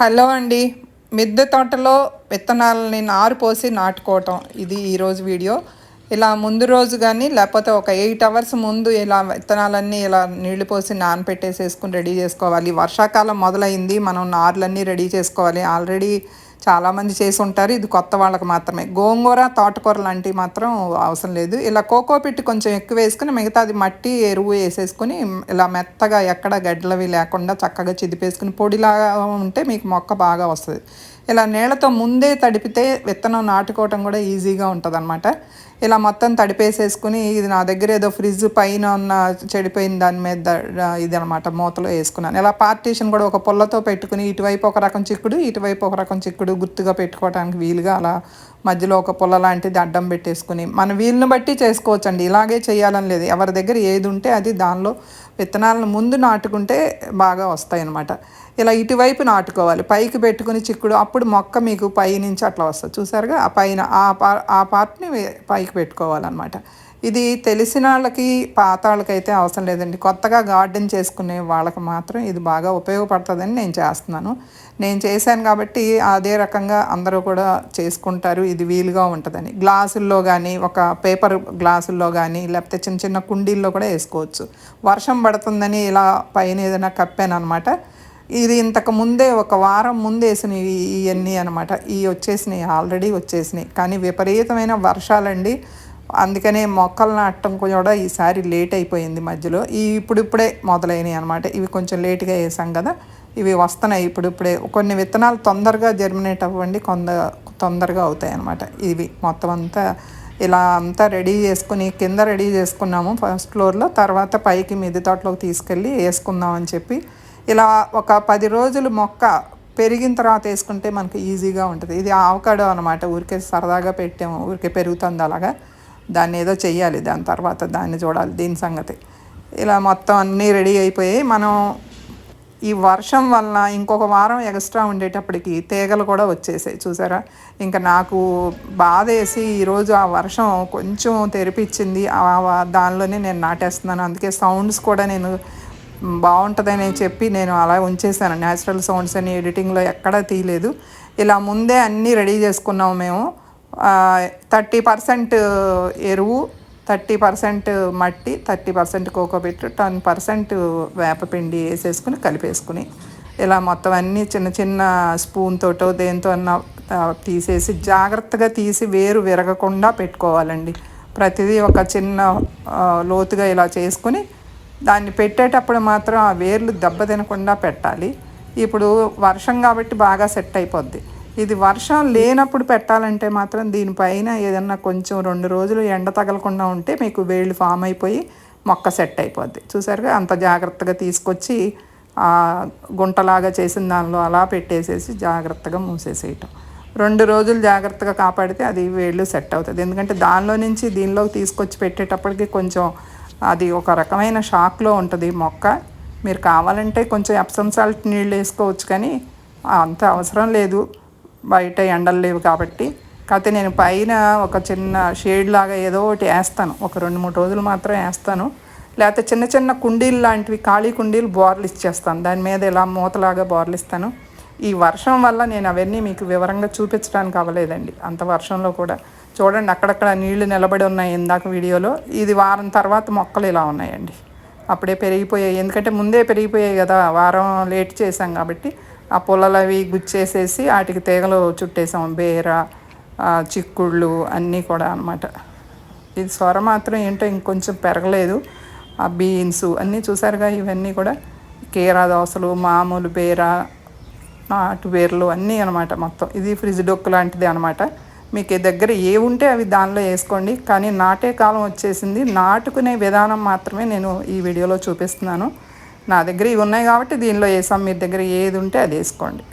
Hello అండి. మిద్దె తోటలో విత్తనాలని నారు పోసి నాటుకోవటం ఇది ఈరోజు వీడియో. ఇలా ముందు రోజు కానీ లేకపోతే ఒక ఎయిట్ అవర్స్ ముందు ఇలా విత్తనాలన్నీ ఇలా నీళ్ళు పోసి నానపెట్టేసేసుకుని రెడీ చేసుకోవాలి. వర్షాకాలం మొదలైంది మనం నార్లన్నీ రెడీ చేసుకోవాలి. ఆల్రెడీ చాలామంది చేసి ఉంటారు ఇది కొత్త వాళ్ళకి మాత్రమే. గోంగూర తోటకూర లాంటివి మాత్రం అవసరం లేదు. ఇలా కోకో పిట్టి కొంచెం ఎక్కువ వేసుకుని మిగతాది మట్టి ఎరువు వేసేసుకుని ఇలా మెత్తగా ఎక్కడ గడ్డలవి లేకుండా చక్కగా చిదిపేసుకుని పొడిలాగా ఉంటే మీకు మొక్క బాగా వస్తుంది. ఇలా నీళ్ళతో ముందే తడిపితే విత్తనం నాటుకోవటం కూడా ఈజీగా ఉంటుంది అనమాట ఇలా మొత్తం తడిపేసేసుకుని ఇది నా దగ్గర ఏదో ఫ్రిడ్జ్ పైన ఉన్న చెడిపోయిన దాని మీద ఇది అనమాట మూతలో వేసుకున్నాను. ఇలా పార్టీషన్ కూడా ఒక పుల్లతో పెట్టుకుని ఇటువైపు ఒక రకం చిక్కుడు ఇటువైపు ఒక రకం చిక్కుడు గుర్తుగా పెట్టుకోవడానికి వీలుగా అలా మధ్యలో ఒక పుల్ల లాంటిది అడ్డం పెట్టేసుకుని మన వీలుని బట్టి చేసుకోవచ్చండి. ఇలాగే చేయాలని లేదు. ఎవరి దగ్గర ఏది ఉంటే అది దానిలో విత్తనాలను ముందు నాటుకుంటే బాగా వస్తాయి ఇలా ఇటువైపు నాటుకోవాలి. పైకి పెట్టుకుని చిక్కుడు అప్పుడు మొక్క మీకు పై నుంచి అట్లా వస్తుంది. చూసారుగా? ఆ పైన ఆ పా ఆ పార్ట్ని పైకి పెట్టుకోవాలన్నమాట. ఇది తెలిసిన వాళ్ళకి పాత వాళ్ళకైతే అవసరం లేదండి. కొత్తగా గార్డెన్ చేసుకునే వాళ్ళకి మాత్రం ఇది బాగా ఉపయోగపడుతుందని నేను చేస్తున్నాను. నేను చేశాను కాబట్టి అదే రకంగా అందరూ కూడా చేసుకుంటారు. ఇది వీలుగా ఉంటుందని. గ్లాసుల్లో కానీ ఒక పేపర్ గ్లాసుల్లో కానీ లేకపోతే చిన్న చిన్న కుండీల్లో కూడా వేసుకోవచ్చు. వర్షం పడుతుందని ఇలా పైన ఏదైనా కప్పాను అనమాట ఇది ఇంతకు ముందే ఒక వారం ముందు వేసినవి ఇవన్నీ అనమాట ఇవి వచ్చేసినాయి ఆల్రెడీ వచ్చేసినాయి. కానీ విపరీతమైన వర్షాలండి. అందుకనే మొక్కలు నాటడం కూడా ఈసారి లేట్ అయిపోయింది మధ్యలో. ఈ ఇప్పుడిప్పుడే మొదలైనవి అనమాట ఇవి కొంచెం లేట్గా వేసాం కదా. ఇవి వస్తున్నాయి ఇప్పుడిప్పుడే. కొన్ని విత్తనాలు తొందరగా జర్మినేట్ అవ్వండి కొంద తొందరగా అవుతాయి అనమాట ఇవి. మొత్తం అంతా ఇలా అంతా రెడీ చేసుకుని కింద రెడీ చేసుకున్నాము ఫస్ట్ ఫ్లోర్లో. తర్వాత పైకి మిద్దె తోటలోకి తీసుకెళ్ళి వేసుకుందాం అని చెప్పి. ఇలా ఒక పది రోజులు మొక్క పెరిగిన తర్వాత వేసుకుంటే మనకు ఈజీగా ఉంటుంది. ఇది ఆవకాడో అనమాట ఊరికే సరదాగా పెట్టాము. ఊరికే పెరుగుతుంది అలాగా. దాన్ని ఏదో చెయ్యాలి దాని తర్వాత దాన్ని చూడాలి దీని సంగతి. ఇలా మొత్తం అన్నీ రెడీ అయిపోయి మనం ఈ వర్షం వల్ల ఇంకొక వారం ఎక్స్ట్రా ఉండేటప్పటికి తీగలు కూడా వచ్చేసాయి చూసారా? ఇంకా నాకు బాధ వేసి ఈరోజు ఆ వర్షం కొంచెం తెరిపించింది దానిలోనే నేను నాటేస్తున్నాను. అందుకే సౌండ్స్ కూడా నేను బాగుంటుందని చెప్పి నేను అలా ఉంచేసాను. న్యాచురల్ సౌండ్స్ అని ఎడిటింగ్లో ఎక్కడా తీయలేదు. ఇలా ముందే అన్నీ రెడీ చేసుకున్నాము మేము. థర్టీ పర్సెంట్ ఎరువు థర్టీ పర్సెంట్ మట్టి thirty percent cocopeat ten percent వేపపిండి వేసేసుకుని కలిపేసుకుని ఇలా మొత్తం అన్నీ చిన్న చిన్న స్పూన్ తోటో దేంతో అన్న తీసేసి జాగ్రత్తగా తీసి వేరు విరగకుండా పెట్టుకోవాలండి. ప్రతిదీ ఒక చిన్న లోతుగా ఇలా చేసుకుని దాన్ని పెట్టేటప్పుడు మాత్రం ఆ వేర్లు దెబ్బ తినకుండా పెట్టాలి. ఇప్పుడు వర్షం కాబట్టి బాగా సెట్ అయిపోద్ది. ఇది వర్షం లేనప్పుడు పెట్టాలంటే మాత్రం దీనిపైన ఏదన్నా కొంచెం రెండు రోజులు ఎండ తగలకుండా ఉంటే మీకు వేళ్ళు ఫామ్ అయిపోయి మొక్క సెట్ అయిపోద్ది. చూసారుగా? అంత జాగ్రత్తగా తీసుకొచ్చి గుంటలాగా చేసిన దానిలో అలా పెట్టేసేసి జాగ్రత్తగా మూసేసేయటం. రెండు రోజులు జాగ్రత్తగా కాపాడితే అది వేళ్ళు సెట్ అవుతుంది. ఎందుకంటే దానిలో నుంచి దీనిలోకి తీసుకొచ్చి పెట్టేటప్పటికి కొంచెం అది ఒక రకమైన షాక్లో ఉంటుంది మొక్క. మీరు కావాలంటే కొంచెం ఎప్సమ్ సాల్ట్ నీళ్ళు వేసుకోవచ్చు కానీ అంత అవసరం లేదు. బయట ఎండలు లేవు కాబట్టి. కాకపోతే నేను పైన ఒక చిన్న షేడ్ లాగా ఏదో ఒకటి వేస్తాను. ఒక రెండు మూడు రోజులు మాత్రం వేస్తాను. లేకపోతే చిన్న చిన్న కుండీలు లాంటివి ఖాళీ కుండీలు బోర్లు ఇచ్చేస్తాను. దాని మీద ఇలా మూతలాగా బోర్లు ఇస్తాను. ఈ వర్షం వల్ల నేను అవన్నీ మీకు వివరంగా చూపించడానికి అవ్వలేదండి. అంత వర్షంలో కూడా. చూడండి అక్కడక్కడ నీళ్ళు నిలబడి ఉన్నాయి ఇందాక వీడియోలో. ఇది వారం తర్వాత మొక్కలు ఇలా ఉన్నాయండి. అప్పుడే పెరిగిపోయాయి. ఎందుకంటే ముందే పెరిగిపోయాయి కదా. వారం లేట్ చేసాం కాబట్టి. ఆ పొలాలు అవి గుచ్చేసేసి వాటికి తీగలు చుట్టేసాం. బేర చిక్కుళ్ళు అన్నీ కూడా అనమాట ఇది స్వర మాత్రం ఏంటో ఇంకొంచెం పెరగలేదు. ఆ బీన్స్ అన్నీ చూసారుగా ఇవన్నీ కూడా కీరా దోసలు మామూలు బేర నాటు బేర్లు అన్నీ అనమాట మొత్తం. ఇది ఫ్రిడ్జ్ డొక్కు లాంటిది అనమాట మీకు దగ్గర ఏ ఉంటే అవి దానిలో వేసుకోండి. కానీ నాటే కాలం వచ్చేసింది. నాటుకునే విధానం మాత్రమే నేను ఈ వీడియోలో చూపిస్తున్నాను. నా దగ్గర ఇవి ఉన్నాయి కాబట్టి దీనిలో వేసాం మీ దగ్గర ఏది ఉంటే అది వేసుకోండి.